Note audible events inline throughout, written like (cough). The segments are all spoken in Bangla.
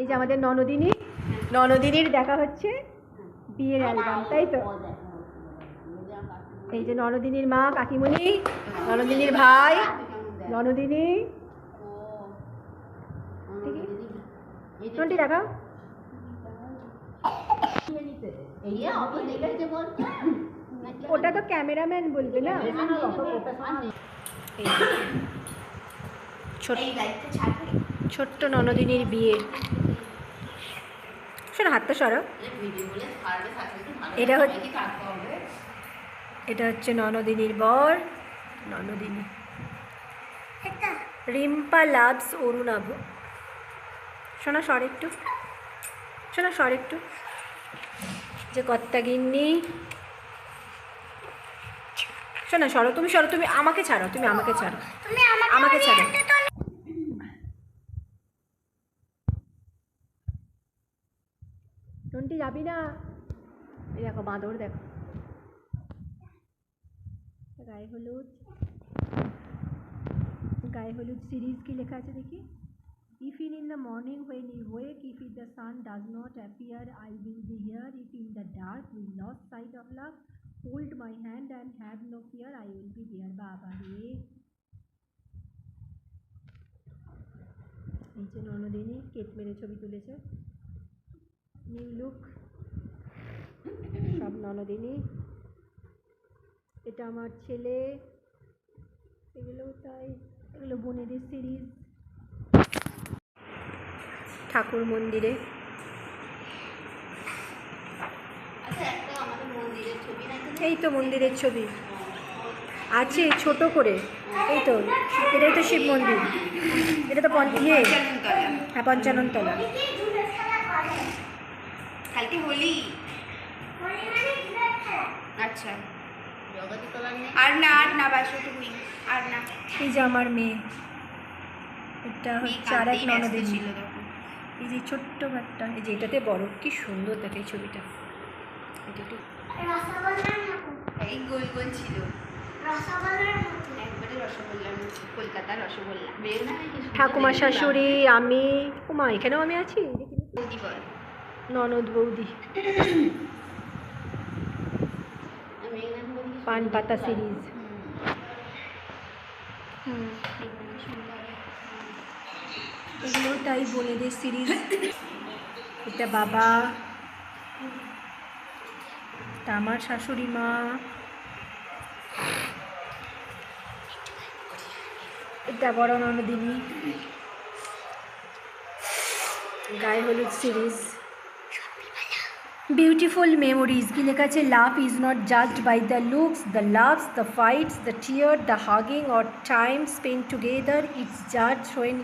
এই যে আমাদের ননদিনী ননদিনীর দেখা হচ্ছে বিয়ের অ্যালবাম, তাই তো? এই যে ননদিনীর মা কাকিমণি, ননদিনীর ভাই, ননদিনী। কোনটি দেখাও। ওটা তো ক্যামেরাম্যান বলবে না? ছোট্ট ননদিনীর বিয়ে। শোনো হাতটা সরো এটা হচ্ছে এটা হচ্ছে ননদিনীর বর। ননদিনী। রিম্পা লাভস অরুণাভ। শোনা সর একটু। শোনা সর একটু। যে কর্তা গিন্নি। শোনা সরো তুমি সরো তুমি আমাকে ছাড়ো তুমি আমাকে ছাড়ো। আমাকে ছাড়ো টন্টি যাবি না? এই দেখো, বাঁদর দেখো। গায়ে হলুদ। গায়ে হলুদ সিরিজ কি লেখা আছে দেখি? If in in the morning when you wake if if the sun does not appear I will be here if in the dark we loss side of love hold my hand and have no fear I will be here বাবা রে এই যে ননদিনী কেট মেরে ছবি তুলেছে। নিউ লুক সব ননদিনী। এটা আমার ছেলে। এগুলো তাই এগুলো বোনেদের সিরিজ ঠাকুর মন্দিরে। এই তো মন্দিরের ছবি। আছে ছোট করে। এই তো এটাই তো শিব মন্দির। এটা তো ইয়ে হ্যাঁ পঞ্চানন কালকে হোলি? আচ্ছা। আর না আর না বাস আর না। এই যে আমার মেয়ে। এটা হচ্ছে আর এক ননদিনী ছিল এই যে ছোট্ট একটা এই যে এটাতে বড় কি সুন্দর দেখে এই ছবিটা। এটা একটু এই গোল গোল ছিল। রসগোল্লার মতো। একবারে রসগোল্লার মতো। কলকাতার রসগোল্লা। বের না কি সুন্দর ঠাকুমা শাশুড়ি আমি উমা এখানেও আমি আছি। ননদ বৌদি। পান পাতা সিরিজ। এগুলো তাই বোনেদের সিরিজ। এটা বাবা আমার শাশুড়ি মা। এটা বড় ননদিনী। গায়ে হলুদ সিরিজ। বিউটিফুল মেমোরিজ কি লেখা আছে love is not judged by the looks the loves the fights the tear the hugging or time spend together it's জাজ when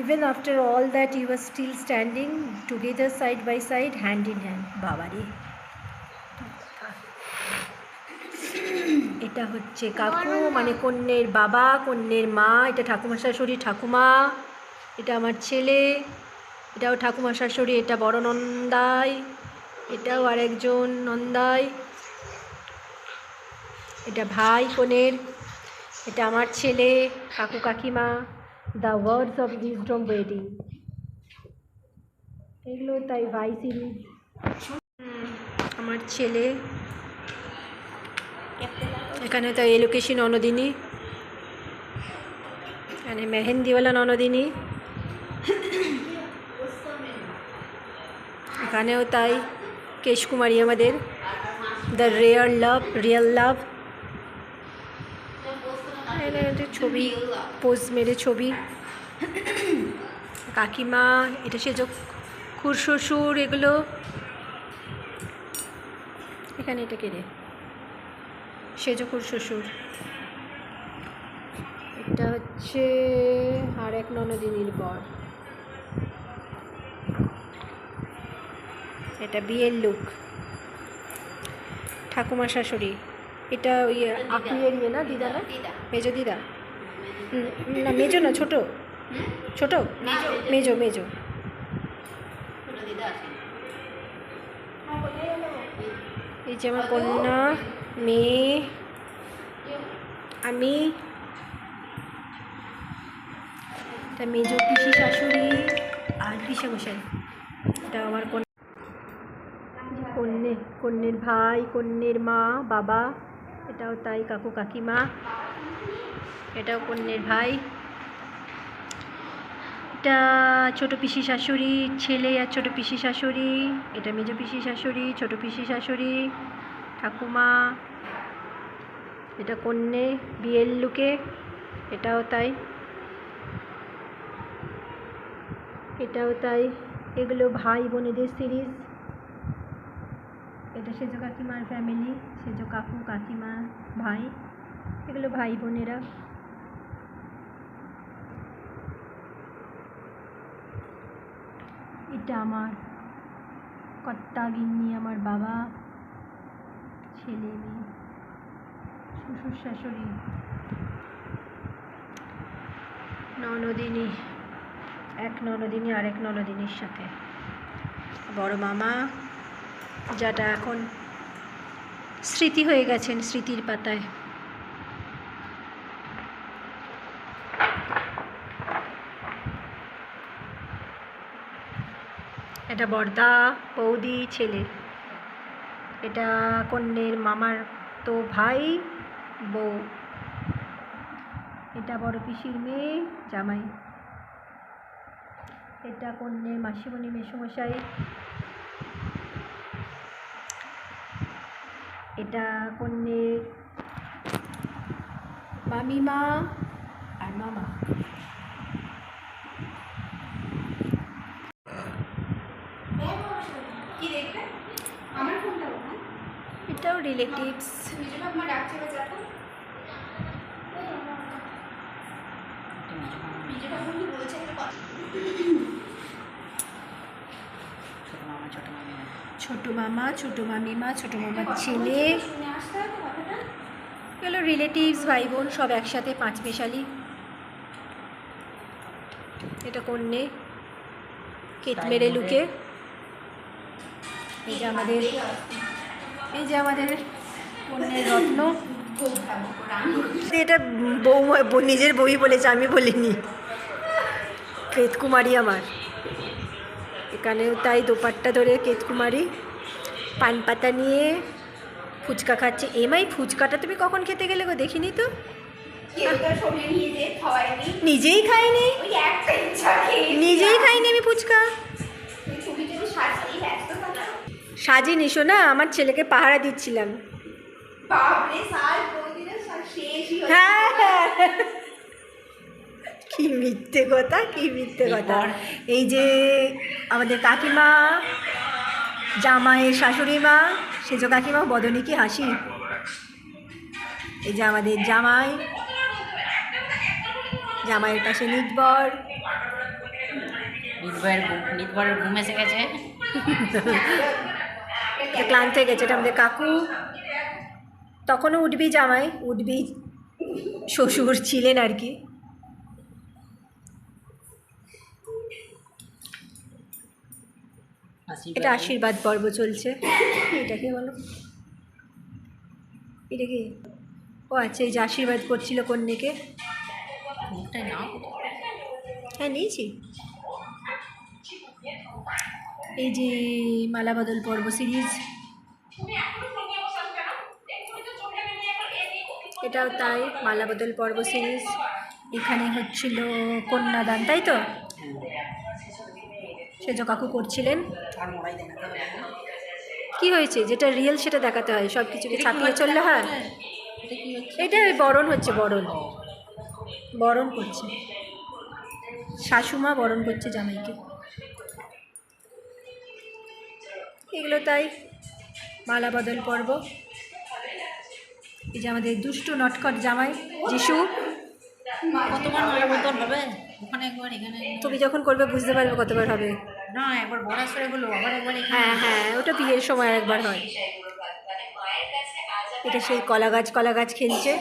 even after all that you are still standing together side by side hand in hand বাবারে এটা হচ্ছে কাকু মানে কন্যের বাবা, কন্যের মা, এটা ঠাকুমা শাশুড়ি, ঠাকুমা, এটা আমার ছেলে, এটাও ঠাকুমা শাশুড়ি, এটা বড় নন্দাই। এটাও আরেকজন নন্দাই। এটা ভাই কনের এটা আমার ছেলে, কাকু কাকিমা the words of wisdom wedding এগুলো তাই ভাই সিরিজ আমার ছেলে। এখানে তো এলোকেশি ননদিনী। এখানে মেহেন্দিওয়ালা ননদিনী। এখানেও তাই। কেশকুমারী আমাদের। The rare love real love ছবি পোজ মেরে ছবি। কাকিমা, এটা সে খুর শ্বশুর, এগুলো। এখানে এটা কেড়ে সেজ খুর শ্বশুর। এটা হচ্ছে আর এক ননদিনীর বর। এটা বিয়ের লুক ঠাকুমা শাশুড়ি এটা ওই আকুইয়ের ইয়ে না দিদা না? মেজো দিদা? হুম, না মেজো না ছোট। ছোট? মেজো। মেজো এই যে আমার কন্যা মেয়ে আমি এটা মেজো পিসি শাশুড়ি আর পিসা এটা আমার কোন কন্যে, কন্যের ভাই, কন্যের মা, বাবা, এটাও তাই, কাকু, কাকিমা, এটাও কন্যের ভাই। এটা ছোট পিসি শাশুড়ি, ছেলে আর ছোট পিসি শাশুড়ি, এটা মেজো পিসি শাশুড়ি, ছোট পিসি শাশুড়ি, ঠাকুমা, এটা কন্যে, বিয়ের লুকে, এটাও তাই। এটাও তাই। এগুলো ভাই বোনেদের সিরিজ এটা সেজো কাকিমার ফ্যামিলি সেজো কাকু, কাকিমা, ভাই, এগুলো ভাই বোনেরা। এটা আমার কর্তা গিন্নি, আমার বাবা, ছেলে মেয়ে, শ্বশুর শাশুড়ি, ননদিনী, এক ননদিনী আর এক ননদিনীর সাথে। বড় মামা যাটা এখন স্মৃতি হয়ে গেছেন স্মৃতির পাতায়। এটা বর্দা বৌদি ছেলে। এটা কন্যের মামার তো ভাই, বউ। এটা বড় পিসির মেয়ে, জামাই। এটা কন্যের মাসিমণি, মেসোমশাই। এটা কন্যের মামিমা আর মামা। এটাও রিলেটিভস বলছে একটা কথা ছোট মামা ছোট মামিমা ছোট মামার ছেলে। এগুলো রিলেটিভস ভাই বোন সব একসাথে পাঁচ মেশালি। এটা কন্যে কেত মেরে লুকে। এই যে আমাদের এই যে আমাদের কন্যের (laughs) রত্ন। খুব এটা বউ বউ- নিজের বই বলেছে আমি বলিনি। (laughs) কেতকুমারী আমার। এখানেও তাই দোপাট্টা ধরে কেতকুমারী পান পাতা নিয়ে ফুচকা খাচ্ছে। এমাই ফুচকাটা তুমি কখন খেতে গেলে গো? দেখিনি তো? নিজেই খাইনি নিজেই খাইনি আমি ফুচকা? সাজিনি শোনা আমার ছেলেকে পাহারা দিচ্ছিলাম। হ্যাঁ হ্যাঁ। কি মিথ্যে কথা কি মিথ্যে কথা। এই যে আমাদের কাকিমা জামাইয়ের শাশুড়ি মা সেজ কাকিমা বদনে কি হাসি। এই যে আমাদের জামাই জামাইয়ের পাশে নির্ভর। নির্ভয়ের ঘুম- এসে গেছে। ক্লান্ত হয়ে গেছে এটা আমাদের কাকু। তখনও উঠবি জামাই উঠবি। শ্বশুর ছিলেন আর কি। এটা আশীর্বাদ পর্ব চলছে। এটা কি বলো। এটা কি ও আচ্ছা এই যে আশীর্বাদ করছিল কন্যাকে। হ্যাঁ নিয়েছি। এই যে মালা বদল পর্ব সিরিজ। এটাও তাই মালা বদল পর্ব সিরিজ। এখানে হচ্ছিল কন্যাদান তাই তো? সেজ কাকু করছিলেন। কি হয়েছে? যেটা রিয়েল সেটা দেখাতে হয় সব কিছুকে ছাপিয়ে চললে হয়? এটা বরণ হচ্ছে বরণ। বরণ করছে। শাশুমা বরণ করছে জামাইকে। এগুলো তাই মালা বদল পর্ব। এই যে আমাদের দুষ্ট নটকট জামাই যিশু। কতবার মালা বদল হবে? ওখানে একবার এখানে তুমি যখন করবে বুঝতে পারবে কতবার হবে। না একবার বড়াসরে হলো আবার একবার হ্যাঁ হ্যাঁ ওটা বিয়ের সময় একবার হয়। এটা সেই কলা গাছ কলা গাছ খেলছে।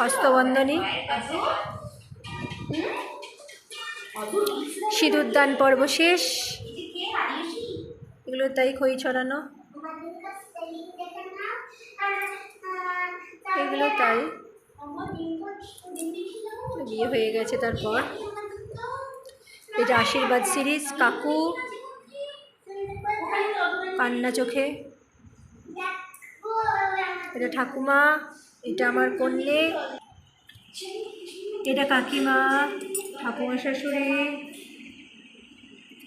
হস্তবন্ধনী সিঁদুরদান পর্ব শেষ। এগুলো তাই খই ছড়ানো। এগুলো তাই। বিয়ে হয়ে গেছে তারপর। এটা আশীর্বাদ সিরিজ, কাকু, কান্না চোখে। এটা ঠাকুমা, এটা আমার কন্যে। এটা কাকিমা, ঠাকুমা শাশুড়ি।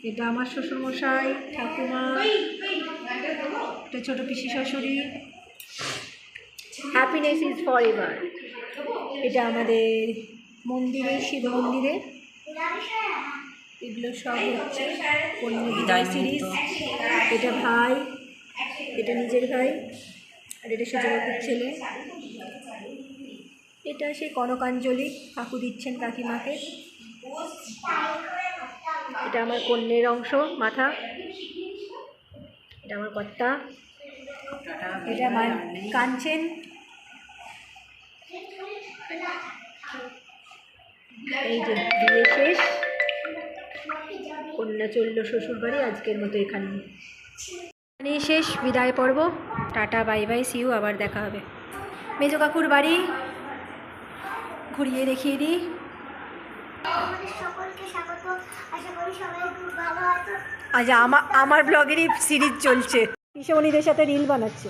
এটা আমার শ্বশুরমশাই, ঠাকুমা। এটা ছোট পিসি শাশুড়ি। হ্যাপিনেস ইজ ফর এভার এটা আমাদের মন্দিরে, শিব মন্দিরে। এগুলো সব হচ্ছে সিরিজ এটা ভাই, এটা নিজের ভাই, আর এটা সুযোগের ছেলে। এটা সেই কনকাঞ্জলি, কাকু দিচ্ছেন কাকিমাকে। এটা আমার কন্যের অংশ, মাথা। এটা আমার কর্তা। এটা আমার কাঞ্চেন। এই যে বিয়ে শেষ। কন্যা চলল শ্বশুর বাড়ি আজকের মতো এখানে। এখানেই শেষ বিদায় পর্ব। টাটা বাই বাই সিউ আবার দেখা হবে। মেজো কাকুর বাড়ি ঘুরিয়ে দেখিয়ে দিই। আজ আমার আমার ব্লগেরই সিরিজ চলছে। পিসেমণিদের সাথে রিল বানাচ্ছে।